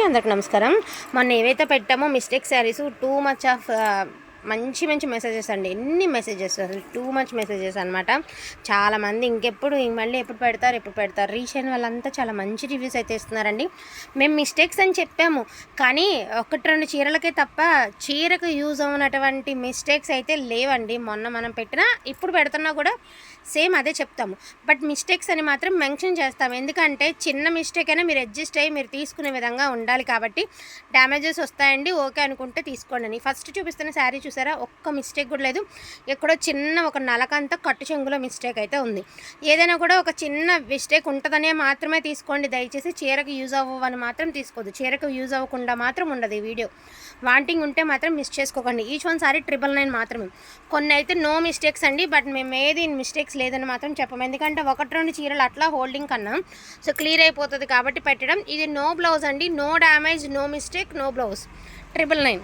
అందరికి నమస్కారం. మొన్న ఏవైతే పెట్టామో mistake saris too much of మంచి మంచి మెసేజెస్ అండి. ఎన్ని మెసేజెస్ అసలు టూ మచ్ మెసేజెస్ అనమాట చాలామంది ఇంకెప్పుడు మళ్ళీ ఎప్పుడు పెడతారు ఎప్పుడు పెడతారు? రీసెంట్ వాళ్ళంతా చాలా మంచి రివ్యూస్ అయితే ఇస్తున్నారండి. మేము మిస్టేక్స్ అని చెప్పాము. కానీ ఒకటి రెండు చీరలకే తప్ప చీరకు యూజ్ అవునటువంటి మిస్టేక్స్ అయితే లేవండి. మొన్న మనం పెట్టినా ఇప్పుడు పెడుతున్నా కూడా సేమ్ అదే చెప్తాము. బట్ మిస్టేక్స్ అని మాత్రం మెన్షన్ చేస్తాము. ఎందుకంటే చిన్న మిస్టేక్ అయినా మీరు అడ్జస్ట్ అయ్యి మీరు తీసుకునే విధంగా ఉండాలి కాబట్టి డ్యామేజెస్ వస్తాయండి. ఓకే అనుకుంటే తీసుకోండి ఫస్ట్ చూపిస్తున్న శారీ చూసారా? ఒక్క మిస్టేక్ కూడా లేదు. ఎక్కడో చిన్న ఒక నలకంత కట్టు చెంగులో మిస్టేక్ అయితే ఉంది. ఏదైనా కూడా ఒక చిన్న మిస్టేక్ ఉంటుందనే మాత్రమే తీసుకోండి. దయచేసి చీరకు యూజ్ అవ్వని మాత్రం తీసుకోవద్దు. చీరకు యూజ్ అవ్వకుండా మాత్రం ఉండదు ఈ వీడియో వాంటింగ్ ఉంటే మాత్రం మిస్ చేసుకోకండి. Each one sari triple nine మాత్రమే. కొన్ని అయితే నో మిస్టేక్స్ అండి. బట్ మేము ఏది మిస్టేక్స్ లేదని మాత్రం చెప్పము. ఎందుకంటే ఒకటి రెండు చీరలు అట్లా హోల్డింగ్ కన్నా సో క్లియర్ అయిపోతుంది కాబట్టి పెట్టడం. ఇది నో బ్లౌజ్ అండి. No damage no mistake no blouse triple nine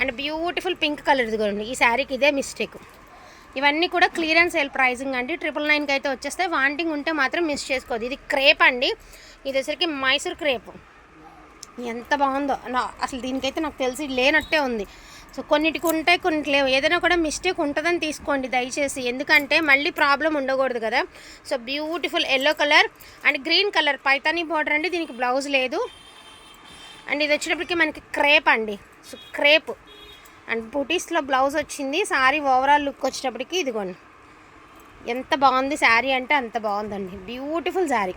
and beautiful pink colour ఇదిగోండి ఈ శారీకి ఇదే మిస్టేక్. ఇవన్నీ కూడా క్లియరెన్స్ సేల్ ప్రైజింగ్ అండి. ట్రిపుల్ నైన్కి అయితే వచ్చేస్తే వాంటింగ్ ఉంటే మాత్రం మిస్ చేసుకోదు ఇది క్రేప్ అండి. ఇది వచ్చరికి మైసూర్ క్రేప్. ఎంత బాగుందో. నా అసలు దీనికైతే నాకు తెలిసి లేనట్టే ఉంది. సో కొన్నిటికి ఉంటాయి కొన్నిటి లేవు. ఏదైనా కూడా మిస్టేక్ ఉంటుందని తీసుకోండి దయచేసి. ఎందుకంటే మళ్ళీ ప్రాబ్లం ఉండకూడదు కదా. So beautiful yellow colour and green colour. Paithani border అండి. దీనికి బ్లౌజ్ లేదు. అండ్ ఇది వచ్చినప్పటికీ మనకి క్రేప్ అండి. So crepe. అండ్ బుటీస్లో బ్లౌజ్ వచ్చింది. శారీ ఓవరాల్ లుక్ వచ్చేటప్పటికి ఇదిగోండి. ఎంత బాగుంది శారీ అంటే అంత బాగుందండి. బ్యూటిఫుల్ శారీ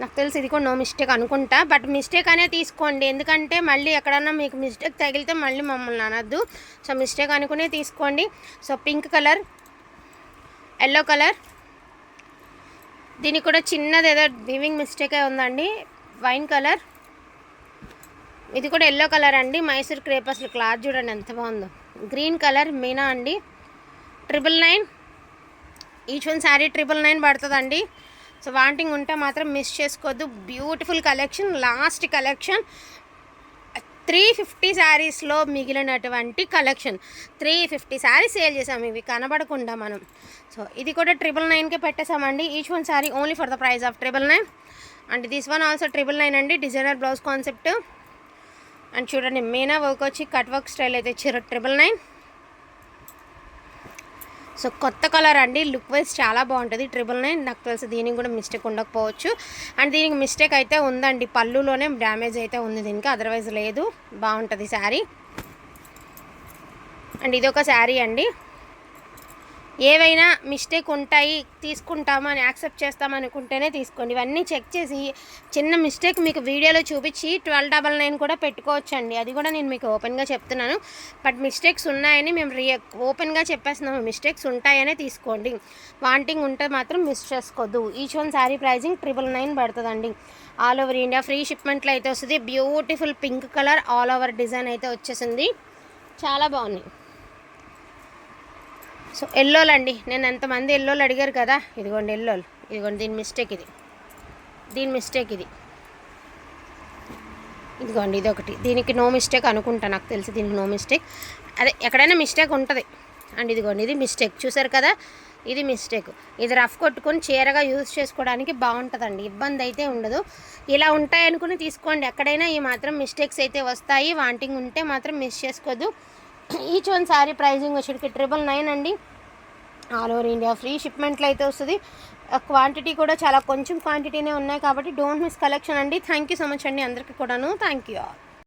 నాకు తెలిసి ఇది కూడా నో మిస్టేక్ అనుకుంటా. బట్ మిస్టేక్ అనే తీసుకోండి. ఎందుకంటే మళ్ళీ ఎక్కడన్నా మీకు మిస్టేక్ తగిలితే మళ్ళీ మమ్మల్ని అనొద్దు. సో మిస్టేక్ అనుకునే తీసుకోండి. So pink colour yellow colour. దీనికి కూడా చిన్నది ఏదో వివింగ్ మిస్టేకే ఉందండి. Wine colour. ఇది కూడా ఎల్లో కలర్ అండి. మైసూర్ క్రేప్ అసలు క్లాత్ చూడండి ఎంత బాగుందో. గ్రీన్ కలర్ మీనా అండి. Triple nine each one sari triple nine పడుతుందండి. సో వాంటింగ్ ఉంటే మాత్రం మిస్ చేసుకోవద్దు. Beautiful collection last collection three fifty శారీస్లో మిగిలినటువంటి collection three fifty saris sale చేసాము ఇవి కనబడకుండా మనం. సో ఇది కూడా ట్రిపుల్ నైన్కే పెట్టేసామండి each one sari only for the price of triple nine and this one also triple nine అండి. డిజైనర్ బ్లౌజ్ కాన్సెప్ట్ అండ్ చూడండి మీనా వర్క్ వచ్చి కట్ వర్క్ స్టైల్ అయితే ఇచ్చారు ట్రిపుల్ నైన్. సో కొత్త కలర్ అండి లుక్ వైజ్ చాలా బాగుంటుంది ట్రిపుల్ నైన్. నాకు తెలిసి దీనికి కూడా మిస్టేక్ ఉండకపోవచ్చు. అండ్ దీనికి మిస్టేక్ అయితే ఉందండి పళ్ళులోనే డ్యామేజ్ అయితే ఉంది దీనికి అదర్వైజ్ లేదు. బాగుంటుంది శారీ. అండ్ ఇది ఒక శారీ అండి. ఏవైనా మిస్టేక్ ఉంటాయి తీసుకుంటాము అని యాక్సెప్ట్ చేస్తాం అనుకుంటేనే తీసుకోండి. ఇవన్నీ చెక్ చేసి చిన్న మిస్టేక్ మీకు వీడియోలో చూపించి ట్వెల్వ్ డబల్ నైన్ కూడా పెట్టుకోవచ్చండి. అది కూడా నేను మీకు ఓపెన్గా చెప్తున్నాను. బట్ మిస్టేక్స్ ఉన్నాయని మేము రియ ఓపెన్గా చెప్పేస్తున్నాము. మిస్టేక్స్ ఉంటాయనే తీసుకోండి. వాంటింగ్ ఉంటే మాత్రం మిస్ చేసుకోవద్దు each one sari pricing triple nine పడుతుందండి. ఆల్ ఓవర్ ఇండియా ఫ్రీ షిప్మెంట్లో అయితే వస్తుంది. Beautiful pink colour all over design అయితే వచ్చేసింది. చాలా బాగున్నాయి. సో ఎల్లోలు అండి నేను ఎంతమంది ఎల్లోలు అడిగారు కదా? ఇదిగోండి ఎల్లోలు. ఇదిగోండి దీని మిస్టేక్ ఇది. దీని మిస్టేక్ ఇది. ఇదిగోండి ఇది ఒకటి దీనికి నో మిస్టేక్ అనుకుంటా నాకు తెలిసి దీనికి నో మిస్టేక్ అదే ఎక్కడైనా మిస్టేక్ ఉంటుంది. అండ్ ఇదిగోండి ఇది మిస్టేక్ చూసారు కదా? ఇది మిస్టేక్ ఇది రఫ్ కొట్టుకొని చీరగా యూజ్ చేసుకోవడానికి బాగుంటుందండి. ఇబ్బంది అయితే ఉండదు. ఇలా ఉంటాయనుకుని తీసుకోండి. ఎక్కడైనా ఈ మాత్రం మిస్టేక్స్ అయితే వస్తాయి. వాంటింగ్ ఉంటే మాత్రం మిస్ చేసుకోవద్దు ఈచ్ వన్ శారీ ప్రైజింగ్ వచ్చేటికి ట్రిపుల్ నైన్ అండి. ఆల్ ఓవర్ ఇండియా ఫ్రీ షిప్మెంట్లో అయితే వస్తుంది. క్వాంటిటీ uh, కూడా చాలా కొంచెం క్వాంటిటీనే ఉన్నాయి కాబట్టి డోంట్ మిస్ కలెక్షన్ అండి. థ్యాంక్ యూ సో మచ్ అండి అందరికీ కూడాను. Thank you all